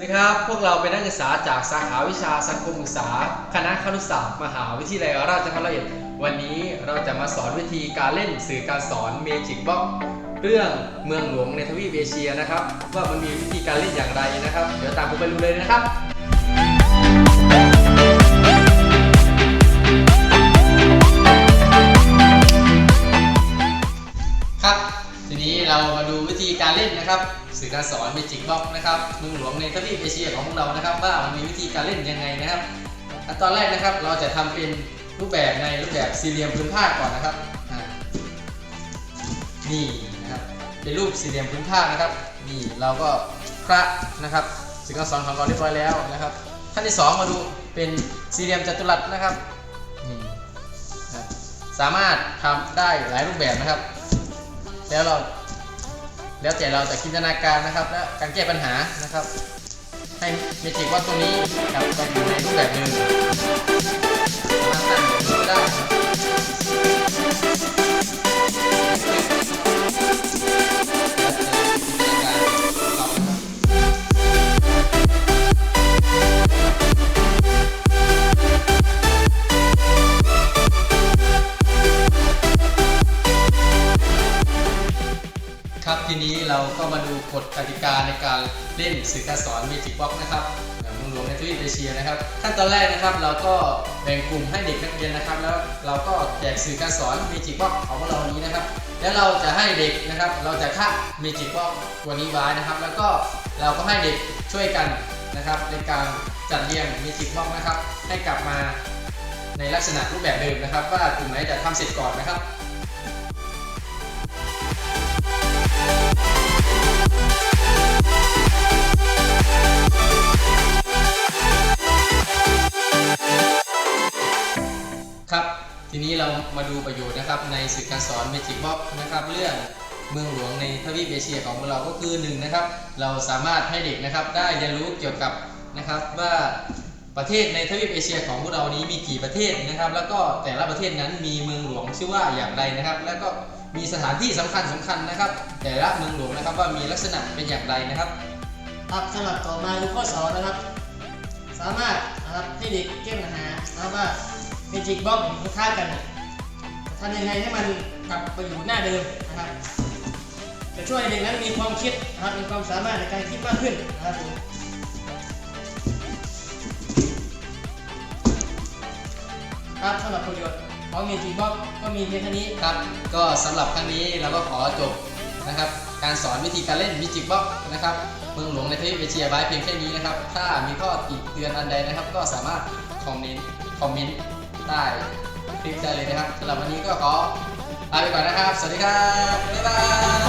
นะครับ พวกเราเป็นนักศึกษาจากสาขาวิชาสังคมศึกษา คณะครุศาสตร์มหาวิทยาลัยราชภัฏร้อยเอ็ดวันนี้เราจะมาสอนวิธีการเล่นสื่อการสอนเมจิกบ็อกเรื่องเมืองหลวงในทวีปเอเชียนะครับ ว่ามันมีวิธีการเล่นอย่างไรนะครับ เดี๋ยวตามผมไปดูเลยนะครับ อการสอนเมจิกบ็อกนะครับเมืองหลวงในทวีปเอเชียของพวกเรานะครับ ว่ามันมีวิธีการเล่นยังไงนะครับอันตอนแรกนะครับ เราจะทำเป็นรูปแบบในรูปแบบสี่เหลี่ยมพื้นผ้าก่อนนะครับนี่นะครับเป็นรูปสี่เหลี่ยมพื้นผ้านะครับนี่เราก็พระนะครับสื่อการสอนของเราเรียบร้อยแล้วนะครับขั้นที่สองมาดูเป็นสี่เหลี่ยมจัตุรัสนะครับนี่สามารถทำได้หลายรูปแบบนะครับ แล้วเรา แล้วแต่เราจะจินตนาการนะครับ และการแก้ปัญหานะครับ ให้เมจิกว่าตรงนี้กับตรงอยู่ในรูปแบบหนึ่งมาตั้งได้ เราก็มาดูกฎกติกาในการเล่นสื่อการสอนเมจิกบ็อกนะครับแบบเมืองหลวงในทวีปเอเชียนะครับขั้นตอนแรกนะครับเราก็แบ่งกลุ่มให้เด็กนักเรียนนะครับ แล้วเราก็แจกสื่อการสอนเมจิกบ็อกของเรานี้นะครับ แล้วเราจะให้เด็กนะครับ เราจะค่าเมจิกบ็อกตัวนี้ไว้นะครับ แล้วก็เราก็ให้เด็กช่วยกันนะครับ ในการจัดเรียงเมจิกบ็อกนะครับ ให้กลับมาในลักษณะรูปแบบเดิมนะครับ ว่ากลุ่มไหนจะทำเสร็จก่อนนะครับ เรามาดูประโยชน์นะครับในสื่อการสอน Magic Box นะครับเรื่องเมืองหลวงในทวีปเอเชียของเราก็คือหนึ่งนะครับเราสามารถให้เด็กนะครับได้เรียนรู้เกี่ยวกับนะครับว่าประเทศในทวีปเอเชียของพวกเรานี้มีกี่ประเทศนะครับ แล้วก็แต่ละประเทศนั้นมีเมืองหลวงชื่อว่าอย่างไรนะครับ แล้วก็มีสถานที่สำคัญสำคัญนะครับ แต่ละเมืองหลวงนะครับว่ามีลักษณะเป็นอย่างไรนะครับครับสำหรับต่อมาดูข้อสอนนะครับ สามารถนะครับให้เด็กแก้ปัญหานะครับว่า เมจิกบ็อกมันค่ากันทำยังไงให้มันกลับไปอยู่หน้าเดิมนะครับ จะช่วยเด็กนั้นมีความคิดนะครับมีความสามารถในการคิดมากขึ้นนะครับผมครับสำหรับประโยชน์ของเมจิกบ็อกก็มีเพียงเท่านี้ครับ ก็สำหรับครั้งนี้เราก็ขอจบนะครับ การสอนวิธีการเล่นมิจิกบ็อกนะครับเมืองหลวงในทวีปเอเชียไว้เพียงแค่นี้นะครับ ถ้ามีข้อติเตือนอันใดนะครับ ก็สามารถคอมเมนต์คอมเมนต์ ใต้คลิปได้เลยนะครับสำหรับวันนี้ก็ขอลาไปก่อนนะครับ สวัสดีครับ บ๊ายบาย